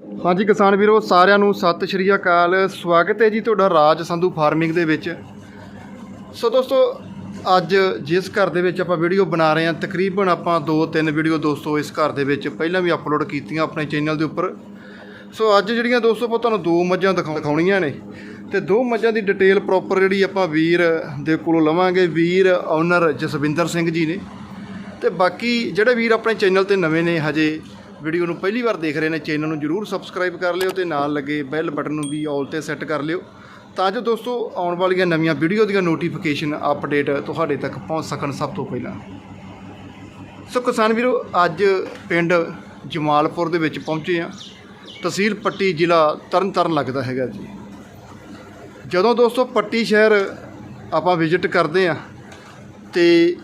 ਹਾਂਜੀ ਕਿਸਾਨ ਵੀਰੋ, ਸਾਰਿਆਂ ਨੂੰ ਸਤਿ ਸ਼੍ਰੀ ਅਕਾਲ। ਸਵਾਗਤ ਹੈ ਜੀ ਤੁਹਾਡਾ ਰਾਜ ਸੰਧੂ ਫਾਰਮਿੰਗ ਦੇ ਵਿੱਚ। ਸੋ ਦੋਸਤੋ, ਅੱਜ ਜਿਸ ਘਰ ਦੇ ਵਿੱਚ ਆਪਾਂ ਵੀਡੀਓ ਬਣਾ ਰਹੇ ਹਾਂ, ਤਕਰੀਬਨ ਆਪਾਂ ਦੋ ਤਿੰਨ ਵੀਡੀਓ ਦੋਸਤੋ ਇਸ ਘਰ ਦੇ ਵਿੱਚ ਪਹਿਲਾਂ ਵੀ ਅਪਲੋਡ ਕੀਤੀਆਂ ਆਪਣੇ ਚੈਨਲ ਦੇ ਉੱਪਰ। ਸੋ ਅੱਜ ਜਿਹੜੀਆਂ ਦੋਸਤੋ, ਆਪਾਂ ਤੁਹਾਨੂੰ ਦੋ ਮੱਝਾਂ ਦਿਖਾ- ਦਿਖਾਉਣੀਆਂ ਨੇ। ਤੇ ਦੋ ਮੱਝਾਂ ਦੀ ਡਿਟੇਲ ਪ੍ਰੋਪਰ ਜਿਹੜੀ ਆਪਾਂ ਵੀਰ ਦੇ ਕੋਲੋਂ ਲਵਾਂਗੇ, ਵੀਰ ਓਨਰ ਜਸਵਿੰਦਰ ਸਿੰਘ ਜੀ ਨੇ। ਤੇ ਬਾਕੀ ਜਿਹੜੇ ਵੀਰ ਆਪਣੇ ਚੈਨਲ ਤੇ ਨਵੇਂ ਨੇ ਹਜੇ ਵੀਡੀਓ ਨੂੰ ਪਹਿਲੀ ਵਾਰ ਦੇਖ ਰਹੇ ਨੇ, ਚੈਨਲ ਨੂੰ ਜਰੂਰ ਸਬਸਕ੍ਰਾਈਬ ਕਰ ਲਿਓ ਤੇ ਨਾਲ ਲੱਗੇ ਬੈਲ ਬਟਨ ਨੂੰ ਵੀ ਆਲ ਤੇ ਸੈੱਟ ਕਰ ਲਿਓ। ਤਾਂ ਜੋ ਦੋਸਤੋ, ਆਉਣ ਵਾਲੀਆਂ ਨਵੀਆਂ ਵੀਡੀਓ ਦੀਆਂ ਨੋਟੀਫਿਕੇਸ਼ਨ ਅਪਡੇਟ ਤੁਹਾਡੇ ਤੱਕ ਪਹੁੰਚ ਸਕਣ ਸਭ ਤੋਂ ਪਹਿਲਾਂ। ਸੋ ਕਿਸਾਨ ਵੀਰੋ, ਅੱਜ ਪਿੰਡ ਜਮਾਲਪੁਰ ਦੇ ਵਿੱਚ ਪਹੁੰਚੇ ਆ ਤਹਿਸੀਲ ਪੱਟੀ ਜ਼ਿਲ੍ਹਾ ਤਰਨਤਾਰਨ ਲੱਗਦਾ ਹੈਗਾ ਜੀ। ਜਦੋਂ ਦੋਸਤੋ, ਪੱਟੀ ਸ਼ਹਿਰ ਆਪਾਂ ਵਿਜ਼ਿਟ ਕਰਦੇ ਆ ਤੇ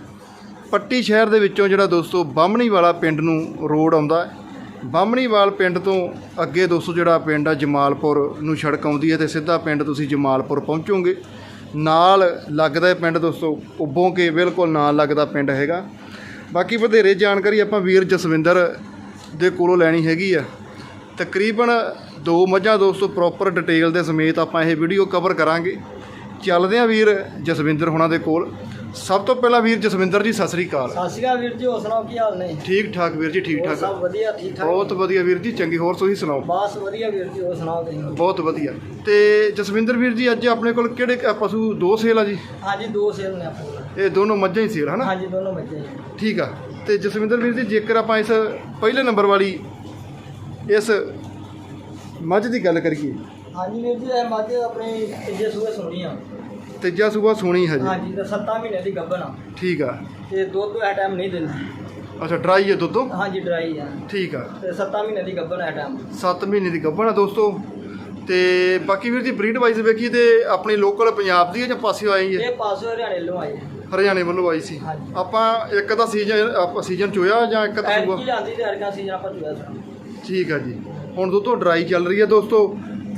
ਪੱਟੀ ਸ਼ਹਿਰ ਦੇ ਵਿੱਚੋਂ ਜਿਹੜਾ ਦੋਸਤੋ ਬਾਹਮਣੀ ਵਾਲਾ ਪਿੰਡ ਨੂੰ ਰੋਡ ਆਉਂਦਾ ਹੈ। ਬਾਹਮਣੀਵਾਲ ਪਿੰਡ ਤੋਂ ਅੱਗੇ ਦੋਸਤੋ ਜਿਹੜਾ ਪਿੰਡ ਆ ਜਮਾਲਪੁਰ ਨੂੰ ਸੜਕ ਆਉਂਦੀ ਹੈ ਤੇ ਸਿੱਧਾ ਪਿੰਡ ਤੁਸੀਂ ਜਮਾਲਪੁਰ ਪਹੁੰਚੋਗੇ। ਨਾਲ ਲੱਗਦਾ ਪਿੰਡ ਦੋਸਤੋ ਉੱਬੋਂ ਕੇ ਬਿਲਕੁਲ ਨਾਲ ਲੱਗਦਾ ਪਿੰਡ ਹੈਗਾ। ਬਾਕੀ ਵਧੇਰੇ ਜਾਣਕਾਰੀ ਆਪਾਂ ਵੀਰ ਜਸਵਿੰਦਰ ਦੇ ਕੋਲੋਂ ਲੈਣੀ ਹੈਗੀ ਆ। ਤਕਰੀਬਨ ਦੋ ਮੱਝਾਂ ਦੋਸਤੋ ਪ੍ਰੋਪਰ ਡਿਟੇਲ ਦੇ ਸਮੇਤ ਆਪਾਂ ਇਹ ਵੀਡੀਓ ਕਵਰ ਕਰਾਂਗੇ। ਚੱਲਦੇ ਆ ਵੀਰ ਜਸਵਿੰਦਰ ਹੁਣਾਂ ਦੇ ਕੋਲ। ਸਭ ਤੋਂ ਪਹਿਲਾਂ ਵੀਰ ਜਸਵਿੰਦਰ ਜੀ ਸਤਿ ਸ੍ਰੀ ਅਕਾਲ। ਸਤਿ ਸ਼੍ਰੀ ਅਕਾਲ ਵੀਰ ਜੀ ਹੋਰ ਸੁਣਾਓ ਕੀ ਹਾਲ ਨੇ? ਠੀਕ ਠਾਕ ਵੀਰ ਜੀ ਠੀਕ ਹੋਰ ਠਾਕ ਸਭ ਵਧੀਆ ਠੀਕ ਠਾਕ ਬਹੁਤ ਵਧੀਆ ਵੀਰ ਜੀ ਚੰਗੀ ਹੋਰ ਤੁਸੀਂ ਸੁਣਾਓ? ਬਸ ਵਧੀਆ ਵੀਰ ਜੀ ਹੋਰ ਸੁਣਾਓ ਤੁਸੀਂ? ਬਹੁਤ ਵਧੀਆ। ਤੇ ਜਸਵਿੰਦਰ ਵੀਰ ਜੀ ਅੱਜ ਆਪਣੇ ਕੋਲ ਕਿਹੜੇ ਕ- ਪਸ਼ੂ ਦੋ ਸੇਲ ਆ ਜੀ? ਹਾਂਜੀ ਦੋ ਸੇਲ ਨੇ ਆਪਣੇ ਕੋਲ। ਇਹ ਦੋਨੋਂ ਮੱਝਾਂ ਹੀ ਸੇਲ ਹਨਾ? ਹਾਂਜੀ ਦੋਨੋਂ ਬੱਚੇ ਠੀਕ ਆ। ਤੇ ਜਸਵਿੰਦਰ ਵੀਰ ਜੀ ਜੇਕਰ ਆਪਾਂ ਇਸ ਪਹਿਲੇ ਨੰਬਰ ਵਾਲੀ ਇਸ ਮੱਝ ਦੀ ਗੱਲ ਕਰੀਏ ਹਾਂਜੀ ਵੀਰ ਜੀ ਇਹ ਮੱਝ ਆਪਣੇ ਤੀਜੇ ਸੂਏ ਸੁਣੀ ਆ। ਤੀਜਾ ਸੋਣੀ ਹਜੇ ਹਾਂਜੀ ਤੇ 7 ਮਹੀਨੇ ਦੀ ਗੱਭਣ ਆ। ਠੀਕ ਆ। ਤੇ ਦੁੱਧ ਇਹ ਟਾਈਮ ਨਹੀਂ ਦਿੰਦੀ। ਅੱਛਾ ਡਰਾਈ ਹੈ ਦੁੱਧੋਂ? ਹਾਂਜੀ ਡਰਾਈ ਆ। ਠੀਕ ਆ। ਤੇ 7 ਮਹੀਨੇ ਦੀ ਗੱਭਣ ਇਹ ਟਾਈਮ 7 ਮਹੀਨੇ ਦੀ ਗੱਭਣ ਆ ਦੋਸਤੋ। ਤੇ ਬਾਕੀ ਵੀਰ ਜੀ ਬਰੀਡ ਵਾਈਜ਼ ਵੇਖੀਏ ਤੇ ਆਪਣੀ ਲੋਕਲ ਪੰਜਾਬ ਦੀ ਹੈ ਜਾਂ ਪਾਸਿਓ ਆਈ ਹੈ? ਇਹ ਪਾਸੋਂ ਹਰਿਆਣੇ ਲੋ ਆਏ ਹਰਿਆਣੇ ਵੱਲੋਂ ਆਈ ਸੀ। ਹਾਂਜੀ। ਆਪਾਂ ਇੱਕ ਦਾ ਸੀਜ਼ਨ ਆਪਾਂ ਸੀਜ਼ਨ ਚੋਇਆ ਜਾਂ ਇੱਕ ਦਾ ਐਤਕੀ ਸੂਆ? ਜਾਂਦੀ ਤੇ ਅਰਗਾ ਸੀਜ਼ਨ ਆਪਾਂ ਚੁਆ ਸੀ ਠੀਕ ਆ ਜੀ। ਹੁਣ ਦੋਸਤੋ ਡਰਾਈ ਚੱਲ ਰਹੀ ਹੈ ਦੋਸਤੋ।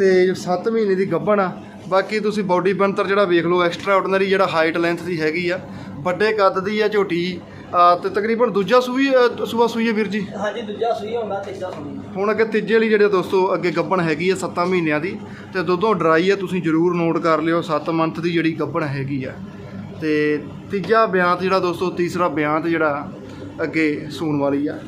ਤੇ 7 ਮਹੀਨੇ ਦੀ ਗੱਭਣ ਆ। ਬਾਕੀ ਤੁਸੀਂ ਬਾਡੀ ਬਣਤਰ ਜਿਹੜਾ ਵੇਖ ਲਓ ਐਕਸਟਰਾ ਆਰਡੀਨਰੀ ਜਿਹੜਾ ਹਾਈਟ ਲੈਂਥ ਦੀ ਹੈਗੀ ਆ। ਵੱਡੇ ਕੱਦ ਦੀ ਆ ਝੋਟੀ। ਤੇ ਤਕਰੀਬਨ ਦੂਜਾ ਸੂਈ ਸੂਆ ਸੂਈ ਹੈ ਵੀਰ ਜੀ? ਹਾਂਜੀ ਦੂਜਾ ਸੂਈ ਹੁੰਦਾ ਤੀਜਾ ਸੂਈ। ਹੁਣ ਅੱਗੇ ਤੀਜੇ ਵਾਲੀ ਜਿਹੜੇ ਦੋਸਤੋ ਅੱਗੇ ਗੱਭਣ ਹੈਗੀ ਆ 7 ਮਹੀਨਿਆਂ ਦੀ ਤੇ ਦੁੱਧੋਂ ਡਰਾਈ ਆ ਤੁਸੀਂ ਜਰੂਰ ਨੋਟ ਕਰ ਲਿਓ 7 ਮੰਥ ਦੀ ਜਿਹੜੀ ਗੱਭਣ ਹੈਗੀ ਆ। ਤੇ ਤੀਜਾ ਬਿਆਨ ਜਿਹੜਾ ਦੋਸਤੋ ਤੀਸਰਾ ਬਿਆਨ ਜਿਹੜਾ ਅੱਗੇ ਸੂਣ ਵਾਲੀ ਆ।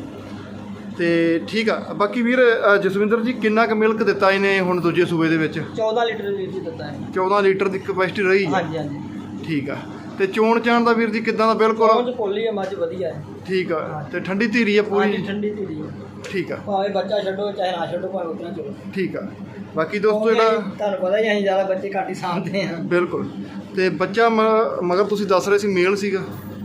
ਤੇ ਠੀਕ ਆ। ਬਾਕੀ ਵੀਰ ਅ, ਜਸਵਿੰਦਰ ਜੀ ਕਿੰਨਾ ਕੁ ਮਿਲਕ ਦਿੱਤਾ ਇਹਨੇ ਹੁਣ ਦੂਜੇ ਸੂਬੇ ਦੇ ਵਿੱਚ? 14 ਲੀਟਰ ਵੀਰ ਜੀ ਦਿੱਤਾ ਹੈ 14 ਲੀਟਰ ਦੀ ਕਪੈਸਿਟੀ ਰਹੀ? ਆ ਹਾਂਜੀ ਹਾਂਜੀ। ਠੀਕ ਆ। ਤੇ ਚੋਣ ਚਾਣ ਦਾ ਵੀਰ ਜੀ ਕਿਦਾਂ ਦਾ ਬਿਲਕੁਲ? ਪਹੁੰਚ ਪੋਲੀ ਹੈ ਮੱਝ ਵਧੀਆ ਹੈ। ਠੀਕ ਆ। ਤੇ ਠੰਡੀ ਧੀਰੀ ਆ ਹਾਂਜੀ ਪੂਰੀ ਠੰਡੀ ਧੀਰੀ ਹੈ ਠੀਕ ਆ। ਭਾਵੇਂ ਬੱਚਾ ਛੱਡੋ ਚਾਹੇ ਨਾ ਛੱਡੋ ਭਾਵੇਂ ਉਤਨਾ ਚਲੋ ਠੀਕ ਆ। ਬਾਕੀ ਦੋਸਤੋ ਜਿਹੜਾ ਤੁਹਾਨੂੰ ਪਤਾ ਹੀ ਹੈ ਅਸੀਂ ਜ਼ਿਆਦਾ ਬੱਚੇ ਘੱਟ ਹੀ ਸਾਂਭਦੇ ਹਾਂ। ਬਿਲਕੁਲ। ਤੇ ਬੱਚਾ ਮ- ਮਗਰ ਤੁਸੀਂ ਦੱਸ ਰਹੇ ਸੀ ਮੇਲ ਸੀਗਾ?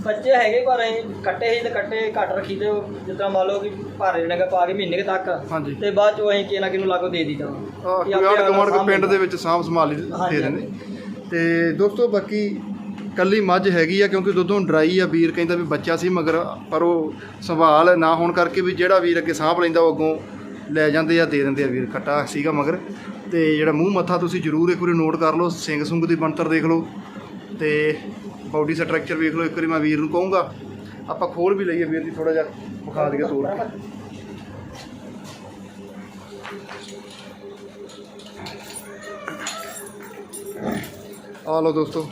ਬੱਚੇ ਹੈਗੇ ਪਰ ਅਸੀਂ ਕੱਟੇ ਸੀ ਤੇ ਕੱਟੇ ਘੱਟ ਰੱਖੀ ਤੇ ਉਹ ਤਰ੍ਹਾਂ ਮੰਨ ਲਓ ਕਿ ਭਾਰੇ ਜਣੇ ਪਾ ਕੇ ਮਹੀਨੇ ਕੁ ਤੱਕ। ਹਾਂਜੀ। ਤੇ ਬਾਅਦ ਚੋਂ ਅਸੀਂ ਕਿਹ ਨਾ ਕਿਹਨੂੰ ਲਾਗੋ ਦੇ ਦਿੱਤਾ। ਆਹ ਕੋਈ ਆੜ ਗਵਾਂਡ ਕੋ ਪਿੰਡ ਦੇ ਵਿੱਚ ਸਾਂਭ ਸੰਭਾਲ ਹਾਂਜੀ, ਦੇ ਦਿੰਦੇ ਤੇ ਦੋਸਤੋ ਬਾਕੀ ਕੱਲੀ ਮੱਝ ਹੈਗੀ ਆ ਕਿਉਂਕਿ ਦੁੱਧੋਂ ਡਰਾਈ ਆ ਵੀਰ ਕਹਿੰਦਾ ਵੀ ਬੱਚਾ ਸੀ ਮਗਰ ਪਰ ਉਹ ਸੰਭਾਲ ਨਾ ਹੋਣ ਕਰਕੇ ਵੀ ਜਿਹੜਾ ਵੀਰ ਅੱਗੇ ਸਾਂਭ ਲੈਂਦਾ ਉਹ ਅੱਗੋਂ ਲੈ ਜਾਂਦੇ ਆ ਦੇ ਦਿੰਦੇ ਆ ਵੀਰ ਖੱਟਾ ਸੀਗਾ ਮਗਰ। ਤੇ ਜਿਹੜਾ ਮੂੰਹ ਮੱਥਾ ਤੁਸੀਂ ਜ਼ਰੂਰ ਇੱਕ ਵਾਰੀ ਨੋਟ ਕਰ ਲਓ ਸਿੰਘ ਸੁੰਗ ਦੀ ਬਣਤਰ ਦੇਖ ਲਓ। ਤੇ ਬਾਡੀ ਸਟਰਕਚਰ ਵੇਖ ਲਓ, ਇੱਕ ਵਾਰੀ ਮੈਂ ਵੀਰ ਨੂੰ ਕਹੂੰਗਾ, ਆਪਾਂ ਖੋਲ ਵੀ ਲਈਏ, ਵੀਰ ਦੀ ਥੋੜਾ ਜਿਹਾ ਵਿਖਾ ਦਈਏ ਤੋੜ ਕੇ। ਆ ਲਓ ਦੋਸਤੋ।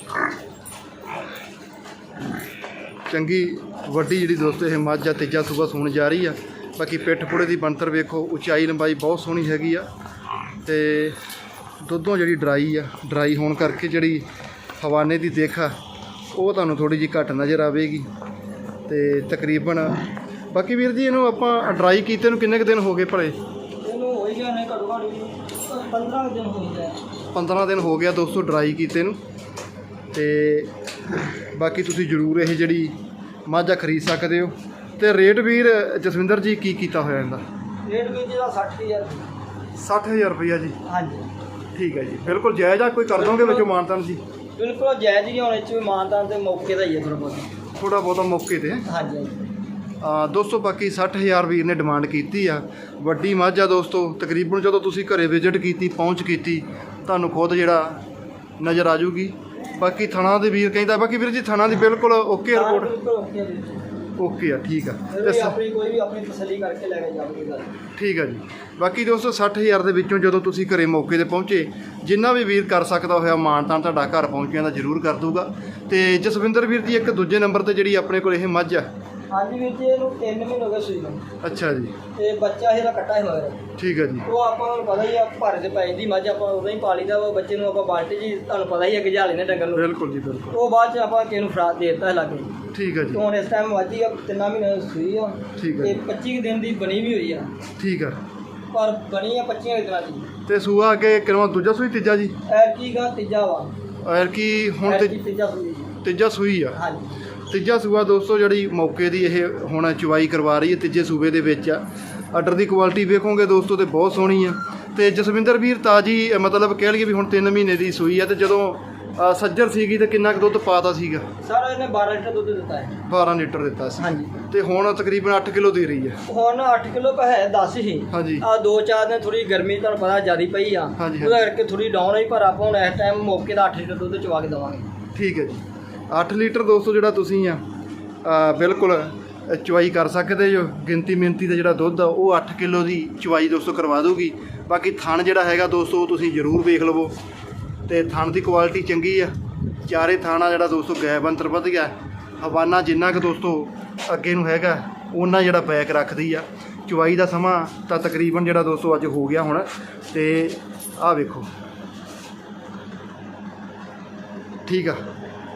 ਚੰਗੀ, ਵੱਡੀ ਜਿਹੜੀ ਦੋਸਤੋ ਇਹ ਮੱਝ ਆ, ਤੀਜਾ ਸੂਬਾ ਸੂਣ ਜਾ ਰਹੀ ਆ। ਬਾਕੀ ਪਿੱਠ ਪੁੜੇ ਦੀ ਬਣਤਰ ਵੇਖੋ, ਉਚਾਈ ਲੰਬਾਈ ਬਹੁਤ ਸੋਹਣੀ ਹੈਗੀ ਆ। ਤੇ ਦੁੱਧੋਂ ਜਿਹੜੀ ਡਰਾਈ ਆ, ਡਰਾਈ ਹੋਣ ਕਰਕੇ ਜਿਹੜੀ ਹਵਾਨੇ ਦੀ ਦੇਖ ਆ ਉਹ ਤੁਹਾਨੂੰ ਥੋੜੀ ਜਿਹੀ ਘੱਟ ਨਜ਼ਰ ਆਵੇਗੀ ਤੇ ਤਕਰੀਬਨ ਬਾਕੀ ਵੀਰ ਜੀ ਇਹਨੂੰ ਆਪਾਂ ਡਰਾਈ ਕੀਤੇ ਨੂੰ ਕਿੰਨੇ ਕੁ ਦਿਨ ਹੋ ਗਏ ਭਲੇ? ਇਹਨੂੰ ਹੋ ਹੀ ਗਏ ਨੇ ਘੱਟੋ ਘੱਟ ਵੀ 15 ਦਿਨ ਹੋ ਗਏ 15 ਦਿਨ ਹੋ ਗਿਆ ਦੋਸਤੋ ਡਰਾਈ ਕੀਤੇ ਨੂੰ। ਤੇ ਬਾਕੀ ਤੁਸੀਂ ਜ਼ਰੂਰ ਇਹ ਜਿਹੜੀ ਮਾਝਾ ਖਰੀਦ ਸਕਦੇ ਹੋ। ਤੇ ਰੇਟ ਵੀਰ ਜਸਵਿੰਦਰ ਜੀ ਕੀ ਕੀਤਾ ਹੋਇਆ ਇਹਦਾ? ਰੇਟ ਵੀ ਜਿਹਦਾ 60000 60000 ਰੁਪਈਆ ਜੀ। ਹਾਂਜੀ। ਠੀਕ ਹੈ ਜੀ। ਬਿਲਕੁਲ ਜਾਇਜ਼ ਆ ਕੋਈ ਕਰ ਦੋਗੇ ਵਿੱਚੋਂ ਮਾਨਤਾਨ ਜੀ? ਬਿਲਕੁਲ ਜਾਇਜ਼ ਹੀ ਹੋਣੇ ਚ ਵੀ ਮਾਨਤਾਨ ਤੇ ਮੌਕੇ ਦਾ ਹੀ ਹੈ ਥੋੜਾ ਬਹੁਤ। ਥੋੜਾ ਬਹੁਤਾ ਮੌਕੇ ਤੇ। ਹਾਂਜੀ ਹਾਂਜੀ। ਆ ਦੋਸਤੋ ਬਾਕੀ 60000 ਵੀਰ ਨੇ ਡਿਮਾਂਡ ਕੀਤੀ ਆ। ਵੱਡੀ ਮੱਝ ਆ ਦੋਸਤੋ ਤਕਰੀਬਨ ਜਦੋਂ ਤੁਸੀਂ ਘਰੇ ਵਿਜ਼ਿਟ ਕੀਤੀ ਪਹੁੰਚ ਕੀਤੀ ਤੁਹਾਨੂੰ ਖੁਦ ਜਿਹੜਾ ਨਜ਼ਰ ਆ ਜੂਗੀ ਬਾਕੀ ਥਣਾ ਦੇ ਵੀਰ ਕਹਿੰਦਾ ਬਾਕੀ ਵੀਰ ਜੀ ਥਣਾ ਦੀ ਬਿਲਕੁਲ ਓਕੇ ਰਿਪੋਰਟ ਬਿਲਕੁਲ। ਓਕੇ ਆ ਠੀਕ ਆ। ਤੇ ਵੀ ਸ- ਆਪਣੀ ਕੋਈ ਵੀ ਆਪਣੀ ਤਸੱਲੀ ਕਰਕੇ ਲੈ ਕੇ ਜਾਵੇ ਗੱਲ। ਠੀਕ ਆ ਜੀ। ਬਾਕੀ ਦੋਸਤੋ 60000 ਦੇ ਵਿੱਚੋਂ ਜਦੋਂ ਤੁਸੀਂ ਘਰੇ ਮੌਕੇ ਤੇ ਪਹੁੰਚੇ ਜਿੰਨਾ ਵੀ ਵੀਰ ਕਰ ਸਕਦਾ ਹੋਇਆ ਮਾਨਤਾਨ ਤੁਹਾਡਾ ਘਰ ਪਹੁੰਚਿਆਂ ਦਾ ਜ਼ਰੂਰ ਕਰ ਦੂਗਾ। ਤੇ ਜਸਵਿੰਦਰ ਵੀਰ ਜੀ ਇੱਕ ਦੂਜੇ ਨੰਬਰ ਤੇ ਜਿਹੜੀ ਆਪਣੇ ਕੋਲ ਇਹ ਮੱਝ ਆ। ਹਾਂਜੀ ਵੀਰ ਜੀ ਇਹਨੂੰ 3 ਮਹੀਨੇ ਹੋ ਗਏ ਸੂਈ ਨੂੰ। ਅੱਛਾ ਜੀ। ਤੇ ਬੱਚਾ ਇਹਦਾ ਕੱਟਾ ਹੈ ਮਗਰ ਠੀਕ ਆ ਜੀ। ਉਹ ਆਪਾਂ ਨੂੰ ਪਤਾ ਹੀ ਆ ਭਾਰੇ ਤੇ ਪੈ ਜਾਂਦੀ ਮੱਝ ਆਪਾਂ ਉਦੋਂ ਹੀ ਪਾਲੀਦਾ ਉਹ ਬੱਚੇ ਨੂੰ ਆਪਾਂ ਬਾਲਟੀ ਜੀ ਤੁਹਾਨੂੰ ਪਤਾ ਹੀ ਆ ਗਜਾ ਲੈਨੇ ਡੰਗਰ ਨੂੰ। ਬਿਲਕੁਲ ਜੀ ਬਿਲਕੁਲ। ਉਹ ਬਾਅਦ ਚ ਆਪਾਂ ਕਿਸੇ ਨੂੰ ਫੜਾ ਦੇ ਦਿੱਤਾ ਲਾਗੇ ਠੀਕ ਆ ਤੇ ਜੀ ਹੁਣ ਇਸ ਟਾਈਮ ਹੀ ਆ ਤਿੰਨਾਂ ਮਹੀਨੇ ਦੀ ਸੂਈ ਆ। ਠੀਕ ਆ ਤੇ ਜੀ। 25 ਕੁ ਦਿਨ ਦੀ ਬਣੀ ਵੀ ਹੋਈ ਆ। ਠੀਕ ਆ। ਪਰ ਬਣੀ ਆ 25 ਦਿਨਾਂ ਦੀ। ਤੇ ਸੂਆ ਅੱਗੇ ਕਿਰਵਾ ਦੂਜਾ ਸੂਈ ਤੀਜਾ ਜੀ? ਐਰ ਕੀ ਗਾ ਤੀਜਾ ਵਾ। ਐਰ ਕੀ ਹੁਣ ਤੇ ਤੀਜਾ ਸੂਈ ਤੀਜਾ ਸੂਈ ਆ। ਹਾਂਜੀ। ਤੀਜਾ ਸੂਆ ਦੋਸਤੋ ਜਿਹੜੀ ਮੌਕੇ ਦੀ ਇਹ ਹੁਣ ਚੁਵਾਈ ਕਰਵਾ ਰਹੀ ਹੈ ਤੀਜੇ ਸੂਬੇ ਦੇ ਵਿੱਚ ਆ। ਆਰਡਰ ਦੀ ਕੁਆਲਿਟੀ ਵੇਖੋਗੇ ਦੋਸਤੋ ਤੇ ਬਹੁਤ ਸੋਹਣੀ ਆ। ਤੇ ਜਸਵਿੰਦਰ ਵੀਰ ਤਾਜੀ ਅ, ਮਤਲਬ ਕਹਿ ਲਈਏ ਵੀ ਹੁਣ 3 ਮਹੀਨੇ ਦੀ ਸੂਈ ਆ ਤੇ ਜਦੋਂ ਅ, ਸੱਜਰ ਸੀਗੀ ਤੇ ਕਿੰਨਾ ਕੁ ਦੁੱਧ ਪਾਤਾ ਸੀਗਾ? ਸਾਰਾ ਇਹਨੇ 12 ਲੀਟਰ ਦੁੱਧ ਦਿੱਤਾ ਹੈ। 12 ਲੀਟਰ ਦਿੱਤਾ ਸੀ। ਹਾਂਜੀ। ਤੇ ਹੁਣ ਤਕਰੀਬਨ 8 ਕਿਲੋ ਦੇ ਰਹੀ ਹੈ। ਹੁਣ 8 ਕਿਲੋ ਪਾ ਹੈ 10 ਹੀ। ਹਾਂਜੀ। ਆ ਦੋ ਚਾਰ ਦਿਨ ਥੋੜੀ ਗਰਮੀ ਤੁਹਾਨੂੰ ਪਤਾ ਜ਼ਿਆਦੀ ਪਈ ਆ। ਹਾਂਜੀ, ਉਹਦਾ ਕਰਕੇ ਥੋੜੀ ਡਾਊਨ ਹੋਈ ਪਰ ਆਪਾਂ ਹੁਣ ਇਸ ਟਾਈਮ ਮੌਕੇ ਦਾ 8 ਲੀਟਰ ਦੁੱਧ ਚਵਾ ਕੇ ਦੇਵਾਂਗੇ। ਠੀਕ ਹੈ ਜੀ। 8 ਲੀਟਰ ਦੋਸਤੋ ਜਿਹੜਾ ਤੁਸੀਂ ਆ ਅ, ਬਿਲਕੁਲ ਅ, ਚੁਆਈ ਕਰ ਸਕਦੇ ਜੋ ਗਿਣਤੀ ਮਿੰਤੀ ਦਾ ਜਿਹੜਾ ਦੁੱਧ ਆ ਉਹ 8 ਕਿਲੋ ਦੀ ਚੁਆਈ ਦੋਸਤੋ ਕਰਵਾ ਦੂਗੀ ਬਾਕੀ ਥਣ ਜਿਹੜਾ ਹੈਗਾ ਦੋਸਤੋ ਉਹ ਤੁਸੀਂ ਜ਼ਰੂਰ ਵੇਖ ਲਵੋ। ਤੇ ਥਣ ਦੀ ਕੁਆਲਿਟੀ ਚੰਗੀ ਆ। ਚਾਰੇ ਥਾਣਾ ਜਿਹੜਾ ਦੋਸਤੋ ਗੈਬ ਅੰਤਰ ਵਧ ਗਿਆ। ਹਵਾਨਾ ਜਿੰਨਾ ਕਿ ਦੋਸਤੋ ਅੱਗੇ ਨੂੰ ਹੈਗਾ ਉਹਨਾਂ ਜਿਹੜਾ ਬੈਕ ਰੱਖਦੀ ਆ। ਚੁਆਈ ਦਾ ਸਮਾਂ ਤਾਂ ਤਕਰੀਬਨ ਜਿਹੜਾ ਦੋਸਤੋ ਅੱਜ ਹੋ ਗਿਆ ਹੁਣ। ਤੇ ਆਹ ਵੇਖੋ। ਠੀਕ ਆ।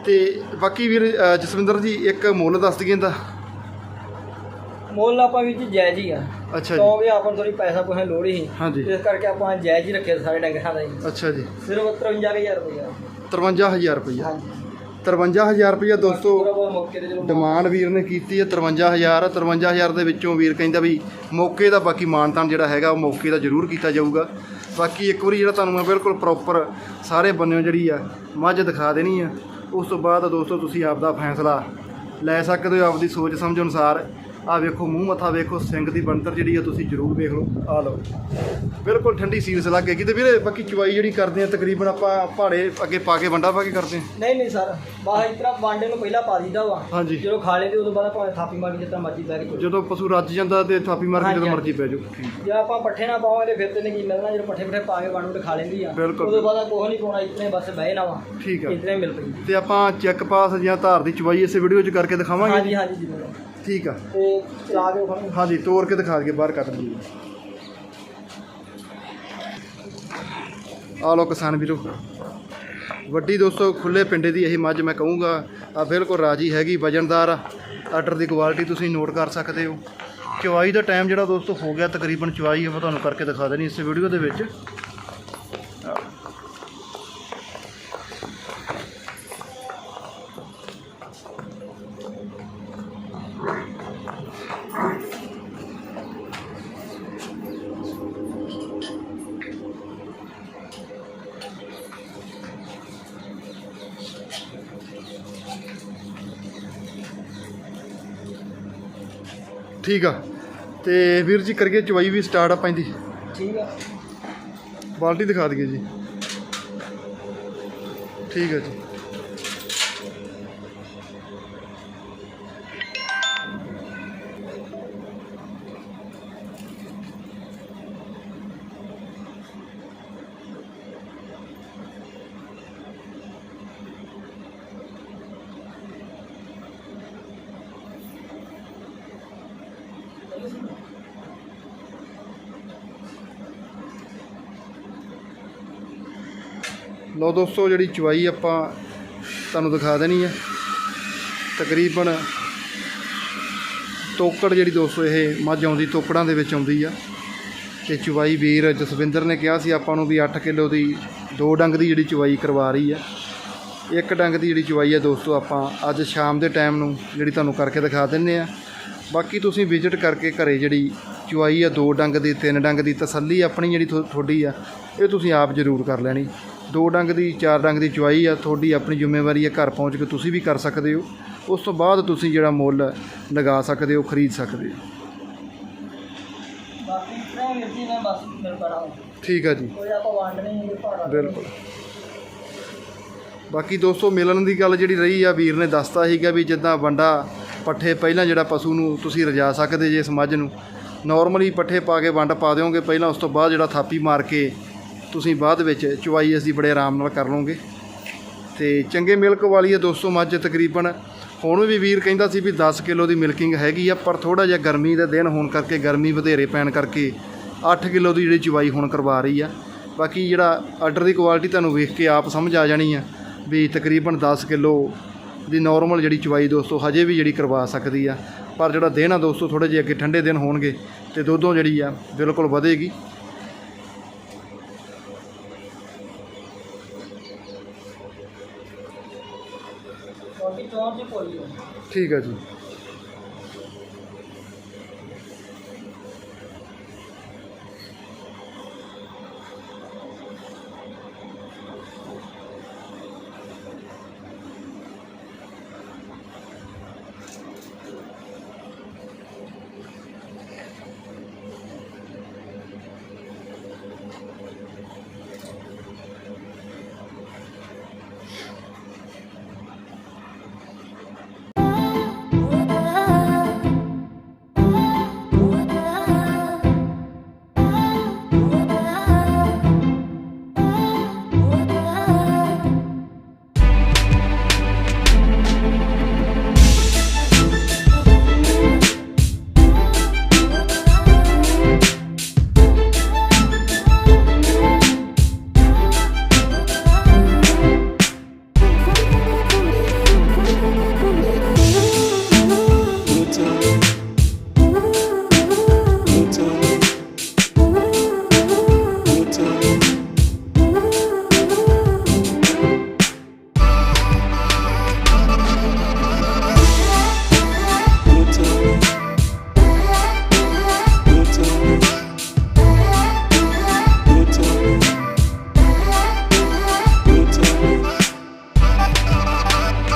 ਤੇ ਬਾਕੀ ਵੀਰ ਜਸਵਿੰਦਰ ਜੀ, ਇੱਕ ਮੁੱਲ ਦੱਸ ਦਈਏ ਦਾ ਮੁੱਲ ਆਪਾਂ ਵੀ ਜੀ ਜਾਇਜ਼ ਹੀ ਆ। ਅੱਛਾ ਜੀ। ਕਿਉਂਕਿ ਆਪਾਂ ਨੂੰ ਥੋੜੀ ਪੈਸਾ ਕੋਈ ਲੋੜ ਹੀ ਹਾਂਜੀ। ਇਸ ਕਰਕੇ ਆਪਾਂ ਜਾਇਜ਼ ਹੀ ਰੱਖਿਆ ਸਾਰੇ ਡੰਗਰਾਂ ਦਾ ਜੀ ਅੱਛਾ ਜੀ। ਸਿਰਫ 53000 ਰੁਪਏ 53000 ਰੁਪਈਆ। ਹਾਂਜੀ। 53000 ਰੁਪਈਆ ਦੋਸਤੋ ਪੂਰਾ ਬਹੁਤ ਮੌਕੇ ਤੇ ਚਲੋ ਡਿਮਾਂਡ ਵੀਰ ਨੇ ਕੀਤੀ ਹੈ 53000 53000 ਦੇ ਵਿੱਚੋਂ ਵੀਰ ਕਹਿੰਦਾ ਵੀ ਮੌਕੇ ਦਾ ਬਾਕੀ ਮਾਨਤਾਨ ਜਿਹੜਾ ਹੈਗਾ ਉਹ ਮੌਕੇ ਦਾ ਜ਼ਰੂਰ ਕੀਤਾ ਜਾਊਗਾ। ਬਾਕੀ ਇੱਕ ਵਾਰੀ ਜਿਹੜਾ ਤੁਹਾਨੂੰ ਮੈਂ ਬਿਲਕੁਲ ਪ੍ਰੋਪਰ ਸਾਰੇ ਬੰਨਿਓ ਜਿਹੜੀ ਆ ਮੱਝ ਦਿਖਾ ਦੇਣੀ ਆ। ਉਸ ਤੋਂ ਬਾਅਦ ਦੋਸਤੋ ਤੁਸੀਂ ਆਪ ਦਾ ਫੈਸਲਾ ਲੈ ਸਕਦੇ ਹੋ ਆਪਦੀ ਸੋਚ ਸਮਝ ਅਨੁਸਾਰ। ਆ ਵੇਖੋ ਮੂੰਹ ਮੱਥਾ ਵੇਖੋ ਸਿੰਘ ਦੀ ਬਣਤਰ ਜਿਹੜੀ ਆ ਤੁਸੀਂ ਜ਼ਰੂਰ ਵੇਖ ਲਓ ਆ ਲਓ। ਬਿਲਕੁਲ ਠੰਡੀ ਸੀਲਸ ਲੱਗੇਗੀ ਤੇ ਵੀਰੇ ਬਾਕੀ ਚੁਆਈ ਜਿਹੜੀ ਕਰਦੇ ਆ ਤਕਰੀਬਨ ਆਪਾਂ ਪਹਾੜੇ ਅੱਗੇ ਪਾ ਕੇ ਵੰਡਾ ਪਾ ਕੇ ਕਰਦੇ ਆ? ਨਹੀਂ ਨਹੀਂ ਸਰ। ਬਾਹਰ ਇਸ ਤਰ੍ਹਾਂ ਵਾਂਡੇ ਨੂੰ ਪਹਿਲਾਂ ਪਾ ਦਿੱਤਾ ਵਾ। ਹਾਂਜੀ। ਜਦੋਂ ਖਾ ਲੈਂਦੇ ਉਦੋਂ ਬਾਅਦ ਭਾਵੇਂ ਥਾਪੀ ਮਾਰ ਕੇ ਜਿੱਦਾਂ ਮਰਜ਼ੀ ਬਹਿ ਕੇ ਜਦੋਂ ਪਸ਼ੂ ਰੱਜ ਜਾਂਦਾ ਤੇ ਥਾਪੀ ਮਾਰ ਕੇ ਜਦੋਂ। ਮਰਜ਼ੀ ਪੈ ਜਾਓ। ਜੇ ਆਪਾਂ ਪੱਠੇ ਨਾ ਪਾਵਾਂਗੇ ਫਿਰ ਤੇ ਨਹੀਂ ਕੀ ਮਿਲਣਾ। ਜਦੋਂ ਪੱਠੇ ਪੱਠੇ ਪਾ ਕੇ ਵਾਂਡੂ ਤੇ ਖਾ ਲੈਂਦੀ ਆ। ਬਿਲਕੁਲ। ਉਦੋਂ ਬਾਅਦ ਕੋਹ ਨਹੀਂ ਪਾਉਣਾ ਇਤਨੇ ਬਸ ਬਹਿ ਨਾ ਵਾ। ਠੀਕ ਆ। ਇਤਨੇ ਮਿਲ ਪਈ। ਤੇ ਆਪਾਂ ਚੈੱਕ ਪਾਸ ਜਾਂ ਧਾਰ ਦੀ ਚਵਾਈ ਇਸੇ ਵੀਡੀਓ 'ਚ ਕਰਕੇ ਦਿਖਾਵਾਂਗੇ। ਹਾਂਜੀ ਹਾਂਜੀ ਜੀ ਠੀਕ ਆ। ਤੇ ਚਲਾ ਕੇ ਖਾਣੇ ਹਾਂਜੀ ਤੋੜ ਕੇ ਦਿਖਾ ਦਈਏ ਬਾਹਰ ਕੱਢ ਦਈਏ। ਆ ਲੋ ਕਿਸਾਨ ਵੀਰੋ। ਵੱਡੀ ਦੋਸਤੋ ਖੁੱਲੇ ਪਿੰਡੇ ਦੀ ਇਹ ਮੱਝ ਮੈਂ ਕਹੂੰਗਾ ਆ ਬਿਲਕੁਲ ਰਾਜੀ ਹੈਗੀ ਵਜਨਦਾਰ ਆ ਆਰਡਰ ਦੀ ਕੁਆਲਿਟੀ ਤੁਸੀਂ ਨੋਟ ਕਰ ਸਕਦੇ ਹੋ। ਚਵਾਈ ਦਾ ਟਾਈਮ ਜਿਹੜਾ ਦੋਸਤੋ ਹੋ ਗਿਆ ਤਕਰੀਬਨ ਚਵਾਈ ਮੈਂ ਤੁਹਾਨੂੰ ਕਰਕੇ ਦਿਖਾ ਦੇਣੀ ਇਸ ਵੀਡੀਓ ਦੇ ਵਿੱਚ। ਠੀਕ ਆ। ਤੇ ਵੀਰ ਜੀ ਕਰੀਏ ਚਵਾਈ ਵੀ ਸਟਾਰਟ ਆ ਪੈਂਦੀ ਠੀਕ ਆ। ਬਾਲਟੀ ਦਿਖਾ ਦਈਏ ਜੀ। ਠੀਕ ਹੈ ਜੀ। ਲਓ ਦੋਸਤੋ, ਜਿਹੜੀ ਚਵਾਈ ਆਪਾਂ ਤੁਹਾਨੂੰ ਦਿਖਾ ਦੇਣੀ ਹੈ ਤਕਰੀਬਨ ਤੋਕੜ ਜਿਹੜੀ ਦੋਸਤੋ, ਇਹ ਮੱਝ ਆਉਂਦੀ, ਤੋਕੜਾਂ ਦੇ ਵਿੱਚ ਆਉਂਦੀ ਆ। ਤੇ ਚਵਾਈ ਵੀਰ ਜਸਵਿੰਦਰ ਨੇ ਕਿਹਾ ਸੀ ਆਪਾਂ ਨੂੰ ਵੀ 8 ਕਿਲੋ ਦੀ ਦੋ ਡੰਗ ਦੀ ਜਿਹੜੀ ਚਵਾਈ ਕਰਵਾ ਰਹੀ ਆ। ਇੱਕ ਡੰਗ ਦੀ ਜਿਹੜੀ ਚਵਾਈ ਹੈ ਦੋਸਤੋ, ਆਪਾਂ ਅੱਜ ਸ਼ਾਮ ਦੇ ਟਾਈਮ ਨੂੰ ਜਿਹੜੀ ਤੁਹਾਨੂੰ ਕਰਕੇ ਦਿਖਾ ਦਿੰਨੇ ਆ। ਬਾਕੀ ਤੁਸੀਂ ਵਿਜ਼ਿਟ ਕਰਕੇ ਘਰੇ ਜਿਹੜੀ ਚਵਾਈ ਆ ਦੋ ਡੰਗ ਦੀ ਤਿੰਨ ਡੰਗ ਦੀ ਤਸੱਲੀ ਆਪਣੀ ਜਿਹੜੀ ਤੁਹਾਡੀ ਆ ਇਹ ਤੁਸੀਂ ਆਪ ਜ਼ਰੂਰ ਕਰ ਲੈਣੀ। ਦੋ ਡੰਗ ਦੀ ਚਾਰ ਡੰਗ ਦੀ ਚਵਾਈ ਆ ਤੁਹਾਡੀ ਆਪਣੀ ਜ਼ਿੰਮੇਵਾਰੀ ਹੈ ਘਰ ਪਹੁੰਚ ਕੇ ਤੁਸੀਂ ਵੀ ਕਰ ਸਕਦੇ ਹੋ। ਉਸ ਤੋਂ ਬਾਅਦ ਤੁਸੀਂ ਜਿਹੜਾ ਮੁੱਲ ਲਗਾ ਸਕਦੇ ਹੋ ਖਰੀਦ ਸਕਦੇ ਹੋ। ਬਾਕੀ ਇਤਨੇ ਬਸ ਠੀਕ ਆ ਜੀ। ਕੋਈ ਆਪਾਂ ਵੰਡ ਨਹੀਂ ਇਹ ਭਾੜਾ ਬਿਲਕੁਲ। ਬਾਕੀ ਦੋਸਤੋ ਮਿਲਣ ਦੀ ਗੱਲ ਜਿਹੜੀ ਰਹੀ ਆ ਵੀਰ ਨੇ ਦੱਸਤਾ ਸੀਗਾ ਵੀ ਜਿੱਦਾਂ ਵੰਡਾ ਪੱਠੇ ਪਹਿਲਾਂ ਜਿਹੜਾ ਪਸ਼ੂ ਨੂੰ ਤੁਸੀਂ ਰਜਾ ਸਕਦੇ ਜੇ ਇਸ ਮੱਝ ਨੂੰ ਨਾਰਮਲੀ ਪੱਠੇ ਪਾ ਕੇ ਵੰਡ ਪਾ ਦਿਓਗੇ, ਪਹਿਲਾਂ ਉਸ ਤੋਂ ਬਾਅਦ ਜਿਹੜਾ ਥਾਪੀ ਮਾਰ ਕੇ ਤੁਸੀਂ ਬਾਅਦ ਵਿੱਚ ਚੁਵਾਈ ਅਸੀਂ ਬੜੇ ਆਰਾਮ ਨਾਲ ਕਰ ਲਓਗੇ। ਤੇ ਚੰਗੇ ਮਿਲਕ ਵਾਲੀ ਹੈ ਦੋਸਤੋ ਮੱਝ ਤਕਰੀਬਨ, ਹੁਣ ਵੀ ਵੀਰ ਕਹਿੰਦਾ ਸੀ ਵੀ 10 ਕਿਲੋ ਦੀ ਮਿਲਕਿੰਗ ਹੈਗੀ ਆ, ਪਰ ਥੋੜਾ ਜਿਹਾ ਗਰਮੀ ਦਾ ਦਿਨ ਹੋਣ ਕਰਕੇ ਗਰਮੀ ਵਧੇਰੇ ਪੈਣ ਕਰਕੇ 8 ਕਿਲੋ ਦੀ ਜਿਹੜੀ ਚੁਵਾਈ ਹੁਣ ਕਰਵਾ ਰਹੀ ਆ। ਬਾਕੀ ਜਿਹੜਾ ਆਰਡਰ ਦੀ ਕੁਆਲਿਟੀ ਤੁਹਾਨੂੰ ਵੇਖ ਕੇ ਆਪ ਸਮਝ ਆ ਜਾਣੀ ਆ ਵੀ ਤਕਰੀਬਨ 10 ਕਿਲੋ ਦੀ ਨਾਰਮਲ ਜਿਹੜੀ ਚੁਵਾਈ ਦੋਸਤੋ ਹਜੇ ਵੀ ਜਿਹੜੀ ਕਰਵਾ ਸਕਦੀ ਆ। ਪਰ ਜਿਹੜਾ ਦਿਨ ਆ ਦੋਸਤੋ ਥੋੜੇ ਜਿਹੇ ਅੱਗੇ ਠੰਡੇ ਦਿਨ ਹੋਣਗੇ ਤੇ ਦੁੱਧੋਂ ਜਿਹੜੀ ਆ ਬਿਲਕੁਲ ਵਧੇਗੀ। ਠੀਕ ਹੈ ਜੀ।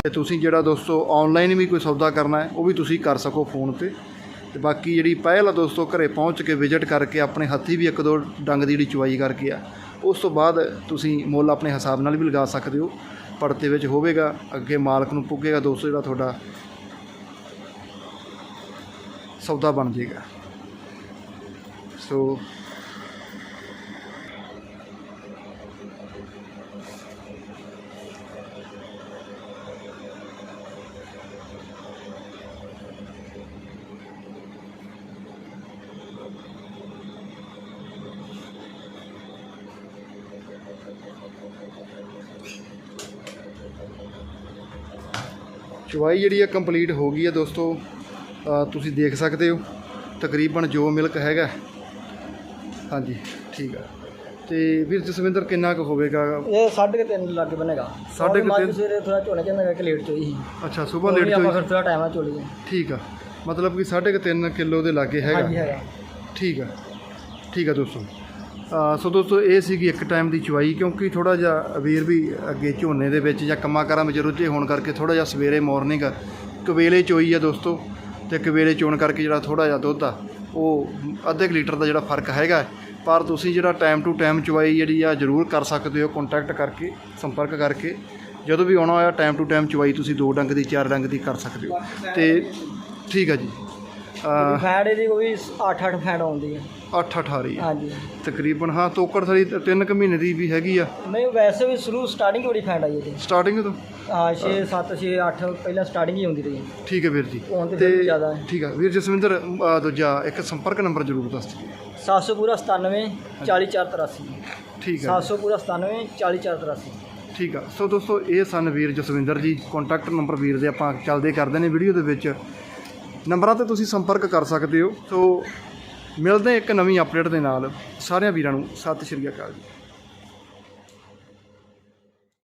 ਤੇ ਤੁਸੀਂ ਜਿਹੜਾ ਦੋਸਤੋ ਆਨਲਾਈਨ ਵੀ ਕੋਈ ਸੌਦਾ ਕਰਨਾ ਹੈ, ਉਹ ਵੀ ਤੁਸੀਂ ਕਰ ਸਕੋ ਫੋਨ ਤੇ। ਤੇ ਬਾਕੀ ਜਿਹੜੀ ਪਹਿਲ ਆ ਦੋਸਤੋ, ਘਰੇ ਪਹੁੰਚ ਕੇ ਵਿਜ਼ਿਟ ਕਰਕੇ ਆਪਣੇ ਹੱਥੀ ਵੀ ਇੱਕ ਦੋ ਡੰਗ ਦੀ ਜਿਹੜੀ ਚੁਵਾਈ ਕਰਕੇ ਆ, ਉਸ ਤੋਂ ਬਾਅਦ ਤੁਸੀਂ ਮੁੱਲ ਆਪਣੇ ਹਿਸਾਬ ਨਾਲ ਵੀ ਲਗਾ ਸਕਦੇ ਹੋ। ਪੜਤੇ ਵਿੱਚ ਹੋਵੇਗਾ, ਅੱਗੇ ਮਾਲਕ ਨੂੰ ਪੁੱਗੇਗਾ ਦੋਸਤੋ ਜਿਹੜਾ ਤੁਹਾਡਾ ਸੌਦਾ ਬਣ ਜਾਏਗਾ। ਸੋ ਚੁਵਾਈ ਜਿਹੜੀ ਆ ਕੰਪਲੀਟ ਹੋ ਗਈ ਹੈ ਦੋਸਤੋ ਤੁਸੀਂ ਦੇਖ ਸਕਦੇ ਹੋ ਤਕਰੀਬਨ ਜੋ ਮਿਲਕ ਹੈਗਾ। ਹਾਂਜੀ ਠੀਕ ਆ। ਤੇ ਵੀਰ ਜਸਵਿੰਦਰ ਕਿੰਨਾ ਕੁ ਹੋਵੇਗਾ? ਇਹ ਸਾਢੇ ਕੁ ਤਿੰਨ ਲੱਗ ਬਣੇਗਾ। ਸਾਢੇ ਕੁ ਮੱਝ ਤਿੰਨ? ਸਵੇਰੇ ਥੋੜਾ ਝੋਨੇ ਕਹਿੰਦਾ ਕਿ ਲੇਟ ਚੋਈ ਸੀ। ਅੱਛਾ ਸਵੇਰ ਲੇਟ ਆਪਾਂ ਤੋਂ ਫਿਰ ਥੋੜਾ ਟਾਈਮ ਆ ਚੋਲੀ ਠੀਕ ਆ। ਮਤਲਬ ਕਿ 3.5 ਕਿਲੋ ਦੇ ਲਾਗੇ ਹਾਂਜੀ ਹੈਗਾ ਹੈਗਾ। ਠੀਕ ਆ। ਠੀਕ ਆ ਦੋਸਤੋ। ਸੋ ਦੋਸਤੋ, ਇਹ ਸੀਗੀ ਇੱਕ ਟਾਈਮ ਦੀ ਚਵਾਈ ਕਿਉਂਕਿ ਥੋੜਾ ਜਿਹਾ ਵੀਰ ਵੀ ਅੱਗੇ ਝੋਨੇ ਦੇ ਵਿੱਚ ਜਾਂ ਕੰਮਾਂ ਕਾਰਾਂ ਵਿੱਚ ਰੁੱਝੇ ਹੋਣ ਕਰਕੇ ਥੋੜਾ ਜਿਹਾ ਸਵੇਰੇ ਮਾਰਨਿੰਗ ਕਵੇਲੇ ਚੋਈ ਆ ਦੋਸਤੋ, ਤੇ ਕਵੇਲੇ ਚੋਣ ਕਰਕੇ ਜਿਹੜਾ ਥੋੜਾ ਜਿਹਾ ਦੁੱਧ ਆ, ਉਹ ਅੱਧੇ ਕੁ ਲੀਟਰ ਦਾ ਜਿਹੜਾ ਫ਼ਰਕ ਹੈਗਾ। ਪਰ ਤੁਸੀਂ ਜਿਹੜਾ ਟਾਈਮ ਟੂ ਟਾਈਮ ਚਵਾਈ ਜਿਹੜੀ ਆ, ਜ਼ਰੂਰ ਕਰ ਸਕਦੇ ਹੋ ਕੰਟੈਕਟ ਕਰਕੇ, ਸੰਪਰਕ ਕਰਕੇ। ਜਦੋਂ ਵੀ ਆਉਣਾ ਹੋਇਆ ਟਾਈਮ ਟੂ ਟਾਈਮ ਚਵਾਈ ਤੁਸੀਂ ਦੋ ਡੰਗ ਦੀ, ਚਾਰ ਡੰਗ ਦੀ ਕਰ ਸਕਦੇ ਹੋ। ਤੇ ਠੀਕ ਆ ਜੀ। ਫੈਟ ਇਹਦੀ ਕੋਈ 8-8 ਫੈਟ ਆਉਂਦੀ ਹੈ। ਅੱਠ ਅਠਾਰੀ ਹਾਂਜੀ। ਤਕਰੀਬਨ ਹਾਂ ਤੋਕੜ ਥੜੀ ਤਿੰਨ ਕੁ ਮਹੀਨੇ ਦੀ ਵੀ ਹੈਗੀ ਆ। ਨਹੀਂ ਵੈਸੇ ਵੀ ਸ਼ੁਰੂ ਸਟਾਰਟਿੰਗ ਬੜੀ ਫੈਟ ਆਈ ਇਹਦੀ ਸਟਾਰਟਿੰਗ ਤੋਂ? ਹਾਂ 6 7 6 8 ਪਹਿਲਾਂ ਸਟਾਰਟਿੰਗ ਹੀ ਹੁੰਦੀ ਰਹੀ ਠੀਕ ਹੈ ਵੀਰ ਜੀ। ਹੁਣ ਤੇ ਜ਼ਿਆਦਾ ਹੈ। ਠੀਕ ਆ ਵੀਰ ਜਸਵਿੰਦਰ ਅ, ਦੂਜਾ ਇੱਕ ਸੰਪਰਕ ਨੰਬਰ ਜ਼ਰੂਰ ਦੱਸ ਦਿਓ। 700 ਪੂਰਾ 97 40483 ਠੀਕ ਆ। 700 ਪੂਰਾ 97 40483 ਠੀਕ ਆ। ਸੋ ਦੋਸਤੋ ਇਹ ਸਨ ਵੀਰ ਜਸਵਿੰਦਰ ਜੀ। ਕੰਟੈਕਟ ਨੰਬਰ ਵੀਰ ਦੇ ਆਪਾਂ ਚੱਲਦੇ ਕਰਦੇ ਨੇ ਵੀਡੀਓ ਦੇ ਵਿੱਚ। ਨੰਬਰਾਂ ਤੇ ਤੁਸੀਂ ਸੰਪਰਕ ਕਰ ਸਕਦੇ ਹੋ। ਸੋ ਮਿਲਦੇ ਇੱਕ ਨਵੀਂ ਅਪਡੇਟ ਦੇ ਨਾਲ। ਸਾਰਿਆਂ ਵੀਰਾਂ ਨੂੰ ਸਤਿ ਸ਼੍ਰੀ ਅਕਾਲ ਜੀ।